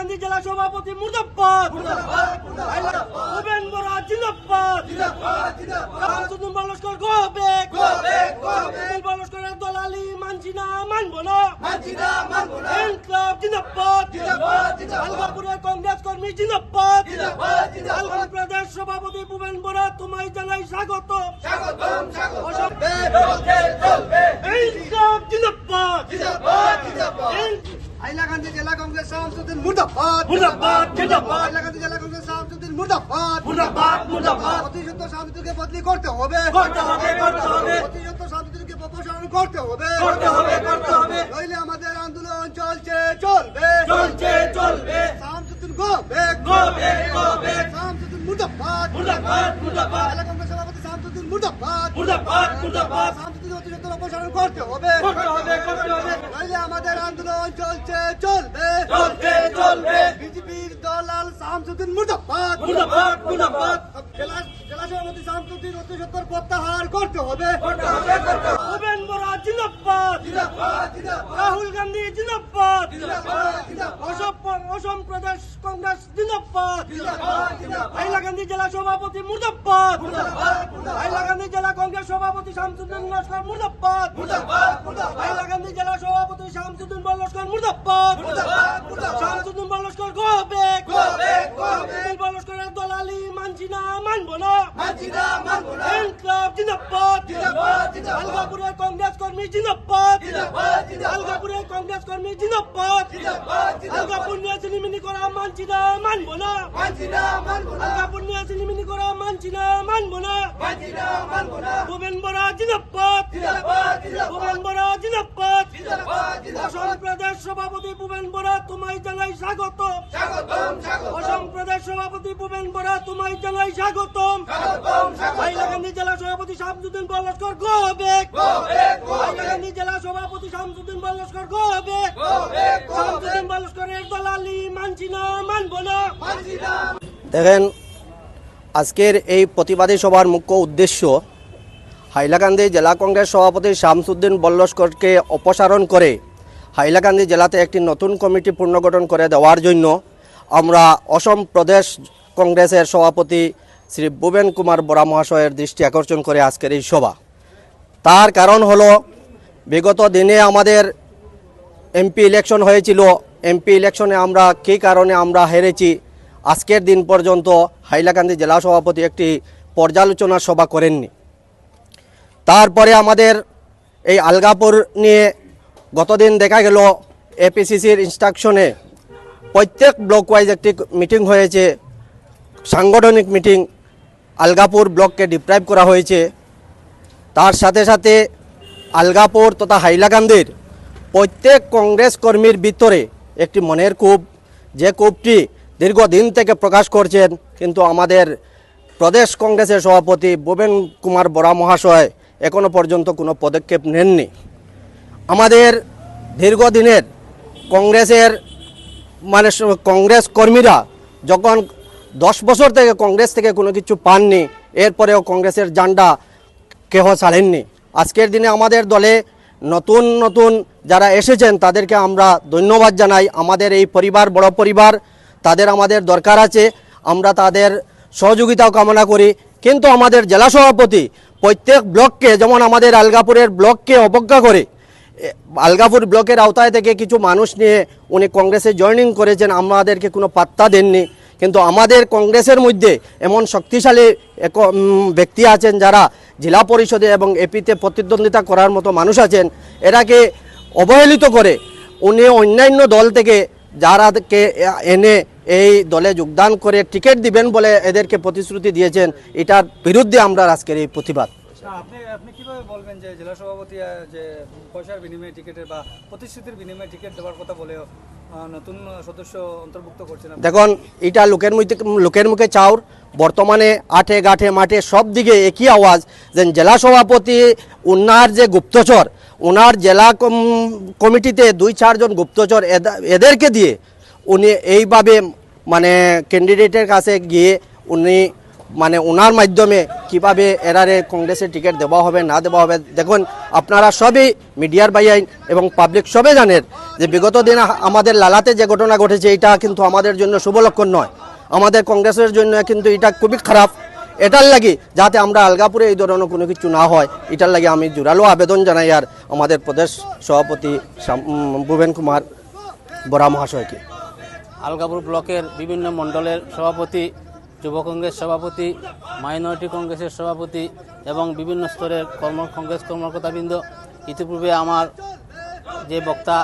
হাইলাকান্দি জেলা সভাপতি মুর্দাবাদ ভূপেন বরা জিন্দাবাদ শামসুদ্দিন বালস্কর গো বালস্করের দলালি মানছি না মানবো না ইনকলাব জিন্দাবাদ আলগাপুরের কংগ্রেস কর্মী জিন্দাবাদ আলগাপুর প্রদেশ সভাপতি ভূপেন বরা তোমায় জানাই স্বাগত ইনকলাব জিন্দাবাদ হাইলাকান্দি জেলা কংগ্রেস সভাপতি মুর্দাবাদ মুর্দাবাদ জিন্দাবাদ হাইলাকান্দি জেলা কংগ্রেস সভাপতি মুর্দাবাদ মুর্দাবাদ মুর্দাবাদ প্রতিশোধ সভাপতিকে বদলি করতে হবে। করতে হবে করতে হবে। প্রতিশোধ সভাপতিকে অপসারণ করতে হবে। করতে হবে করতে হবে। নইলে আমাদের আন্দোলন চলছে চলবে। চলছে চলবে। Shamsuddin go back go back go back Shamsuddin মুর্দাবাদ মুর্দাবাদ মুর্দাবাদ জেলা কংগ্রেস সভাপতি শামসুদ্দিন মুর্দাবাদ মুর্দাবাদ মুর্দাবাদ। শামসুদ্দিন প্রতিশোধ অপসারণ করতে হবে। করতে হবে করতে হবে। নইলে আমাদের আন্দোলন চলছে চলবে। চলছে চলবে। বিজেপির দলাল শামসুদ্দিন মুর্দাবাদ। মুর্দাবাদ মুর্দাবাদ। জেলা জেলা সভাপতি শামসুদ্দিন অতি সত্তর প্রত্যাহার করতে হবে। করতে হবে করতে হবে। ভূপেন বরা জিন্দাবাদ। রাহুল গান্ধী জিন্দাবাদ। অসম অসম প্রদেশ জিন্দাবাদ। গান্ধী জেলা সভাপতি মুর্দাবাদ। গান্ধী জেলা কংগ্রেস সভাপতি শামসুদ্দিন লস্কর মুর্দাবাদ। গান্ধী জেলা সভাপতি শামসুদ্দিন বল্লস্কর মুর্দাবাদ। শামসুদ্দিন বল্লস্কর গো বেক শামসুদ্দিন বল্লস্করের দলালি মানছি না মানবো না ইনকলাব জিন্দাবাদ। আলগাপুরের কংগ্রেস কর্মী জিন্দাবাদ। আলগাপুরের কংগ্রেস কর্মী জিন্দাবাদ। আলগাপুর নিয়ে সিলিমিনি করা মানছি না মানবো না। আলগাপুর নিয়ে সিলিমিনি করা মানছি না মানবো না। ভুবেন বরা জিন্দাবাদ। ভুবেন বরা জিন্দাবাদ। অসম প্রদেশ সভাপতি ভুবেন বরা তোমায় জানাই স্বাগত অসম প্রদেশ সভাপতি ভুবেন বরা তোমায় জানাই স্বাগতম। হাইলাকান্দি জেলা সভাপতি শামসুদ্দিন বল্লস্কর গো বেক হাইলাকান্দি জেলা সভাপতি শামসুদ্দিন বল্লস্কর গো বেক শামসুদ্দিন বল্লস্করের দলালি মানছি না মানবো না। দেখেন আজকের এই প্রতিবাদী সভার মুখ্য উদ্দেশ্য হাইলাকান্দি জেলা কংগ্রেস সভাপতি শামসুদ্দিন বল্লস্করকে অপসারণ করে হাইলাকান্দি জেলাতে একটি নতুন কমিটি পুনর্গঠন করে দেওয়ার জন্য আমরা অসম প্রদেশ কংগ্রেসের সভাপতি শ্রী ভুবেন কুমার বরা মহাশয়ের দৃষ্টি আকর্ষণ করে আজকের এই সভা। তার কারণ হলো, বিগত দিনে আমাদের এমপি ইলেকশন হয়েছিল। এমপি ইলেকশনে আমরা কী কারণে আমরা হেরেছি, আজকের দিন পর্যন্ত হাইলাকান্দি জেলা সভাপতি একটি পর্যালোচনা সভা করেননি। তারপরে আমাদের এই আলগাপুর নিয়ে গতদিন দেখা গেল এপিসিসির ইনস্ট্রাকশনে প্রত্যেক ব্লক ওয়াইজ একটি মিটিং হয়েছে, সাংগঠনিক মিটিং আলগাপুর ব্লককে ডিপ্রাইভ করা হয়েছে। তার সাথে সাথে আলগাপুর তথা হাইলাকান্দির প্রত্যেক কংগ্রেস কর্মীর ভিতরে একটি মনের কূপ যে কূপটি দীর্ঘদিন থেকে প্রকাশ করছেন, কিন্তু আমাদের প্রদেশ কংগ্রেসের সভাপতি ভুবেন কুমার বরা মহাশয় এখনও পর্যন্ত কোনো পদক্ষেপ নেননি। আমাদের দীর্ঘদিনের কংগ্রেসের মানে কংগ্রেস কর্মীরা যখন দশ বছর থেকে কংগ্রেস থেকে কোনো কিছু পাননি। এরপরেও কংগ্রেসের জান্ডা কেহ ছাড়েননি। আজকের দিনে আমাদের দলে নতুন নতুন যারা এসেছেন, তাদেরকে আমরা ধন্যবাদ জানাই। আমাদের এই পরিবার, বড় পরিবার, তাদের আমাদের দরকার আছে। আমরা তাদের সহযোগিতাও কামনা করি। কিন্তু আমাদের জেলা সভাপতি প্রত্যেক ব্লককে, যেমন আমাদের আলগাপুরের ব্লককে অবজ্ঞা করে আলগাপুর ব্লকের আওতায় থেকে কিছু মানুষ নিয়ে উনি কংগ্রেসে জয়েনিং করেছেন, আমাদেরকে কোনো পাত্তা দেননি। কিন্তু আমাদের কংগ্রেসের মধ্যে এমন শক্তিশালী এক ব্যক্তি আছেন যারা জেলা পরিষদে এবং এপিতে প্রতিদ্বন্দ্বিতা করার মতো মানুষ আছেন, এরাকে অবহেলিত করে উনি অন্যান্য দল থেকে যারাকে এনে এই দলে যোগদান করে টিকিট দিবেন বলে এদেরকে প্রতিশ্রুতি দিয়েছেন, এটার বিরুদ্ধে আমরা আজকের এই প্রতিবাদ। আপনি আপনি কীভাবে বলবেন যে জেলা সভাপতি যে পয়সার বিনিময়ে টিকিটের বা প্রতিশ্রুতির বিনিময়ে টিকিট দেওয়ার কথা বলেও নতুন সদস্য অন্তর্ভুক্ত করছেন দেখুন এটা লোকের মুখে লোকের মুখে চাউর। বর্তমানে আঠে গাঠে মাঠে সব দিকে একই আওয়াজ যে জেলা সভাপতি উনার যে গুপ্তচর ওনার জেলা কম- কমিটিতে দুই চারজন গুপ্তচর এদেরকে দিয়ে উনি এইভাবে মানে ক্যান্ডিডেটের কাছে গিয়ে উনি মানে ওনার মাধ্যমে কীভাবে এরারে কংগ্রেসের টিকিট দেওয়া হবে, না দেওয়া হবে, দেখুন, আপনারা সবই মিডিয়ার বাইয়াইন এবং পাবলিক সবে জানেন যে বিগত দিন আমাদের লালাতে যে ঘটনা ঘটেছে, এটা কিন্তু আমাদের জন্য শুভ লক্ষণ নয়। আমাদের কংগ্রেসের জন্য কিন্তু এটা খুবই খারাপ। এটার লাগি যাতে আমরা আলগাপুরে এই ধরনের কোনো কিছু না হয়, এটার লাগি আমি জোরালো আবেদন জানাই আর আমাদের প্রদেশ সভাপতি ভুবেন কুমার বরা মহাশয়কে। আলগাপুর ব্লকের বিভিন্ন মণ্ডলের সভাপতি যুব কংগ্রেস সভাপতি, মাইনরিটি কংগ্রেসের সভাপতি এবং বিভিন্ন স্তরের কর্ম, কংগ্রেস কর্মকর্তাবৃন্দ। ইতিপূর্বে আমার যে বক্তা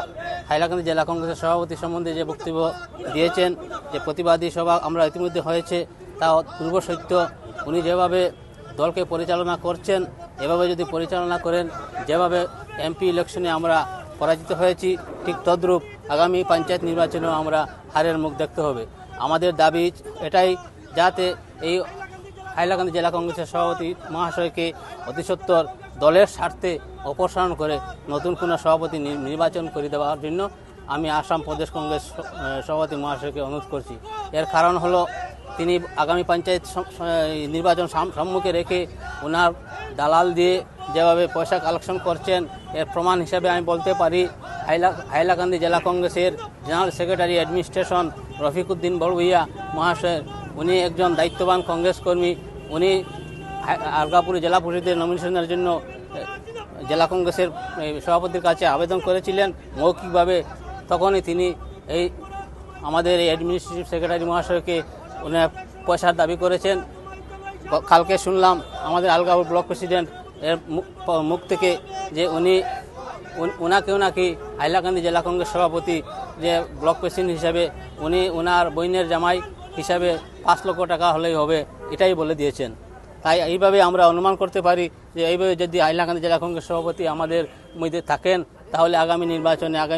হাইলাকান্দি জেলা কংগ্রেসের সভাপতি সম্বন্ধে যে বক্তব্য দিয়েছেন, যে প্রতিবাদী সভা আমরা ইতিমধ্যে হয়েছে, তা পূর্ব সত্য। উনি যেভাবে দলকে পরিচালনা করছেন, এভাবে যদি পরিচালনা করেন, যেভাবে এমপি ইলেকশনে আমরা পরাজিত হয়েছি, ঠিক তদ্রূপ আগামী পঞ্চায়েত নির্বাচনেও আমরা হারের মুখ দেখতে হবে। আমাদের দাবি এটাই যাতে এই হাইলাকান্দি জেলা কংগ্রেসের সভাপতি মহাশয়কে অতি সত্বর দলের স্বার্থে অপসারণ করে নতুন কোনো সভাপতি নির্বাচন করে দেওয়ার জন্য আমি আসাম প্রদেশ কংগ্রেস সভাপতি মহাশয়কে অনুরোধ করছি। এর কারণ হলো তিনি আগামী পঞ্চায়েত নির্বাচন সম্মুখে রেখে ওনার দালাল দিয়ে যেভাবে পয়সা কালেকশন করছেন, এর প্রমাণ হিসাবে আমি বলতে পারি, হাইলা হাইলাকান্দি জেলা কংগ্রেসের general secretary administration Rafikuddin Barbhuiya মহাশয় উনি একজন দায়িত্ববান কংগ্রেস কর্মী, উনি আলগাপুরে জেলা পরিষদের নমিনেশনের জন্য জেলা কংগ্রেসের সভাপতির কাছে আবেদন করেছিলেন। মৌখিকভাবে তখনই তিনি এই আমাদের এই অ্যাডমিনিস্ট্রেটিভ সেক্রেটারি মহাশয়কে উনি পয়সার দাবি করেছেন। কালকে শুনলাম আমাদের আলগাপুর ব্লক প্রেসিডেন্ট এর মুখ- থেকে যে উন- ওনাকেও নাকি হাইলাকান্দি জেলা কংগ্রেস সভাপতি যে ব্লক প্রেসিডেন্ট হিসাবে উনি ওনার বইনের জামাই হিসাবে পাঁচ লক্ষ টাকা হলেই হবে, এটাই বলে দিয়েছেন। তাই এইভাবে আমরা অনুমান করতে পারি যে এইভাবে যদি আইলাকান্দি জেলা কংগ্রেস সভাপতি আমাদের মধ্যে থাকেন, তাহলে আগামী নির্বাচনে আগামী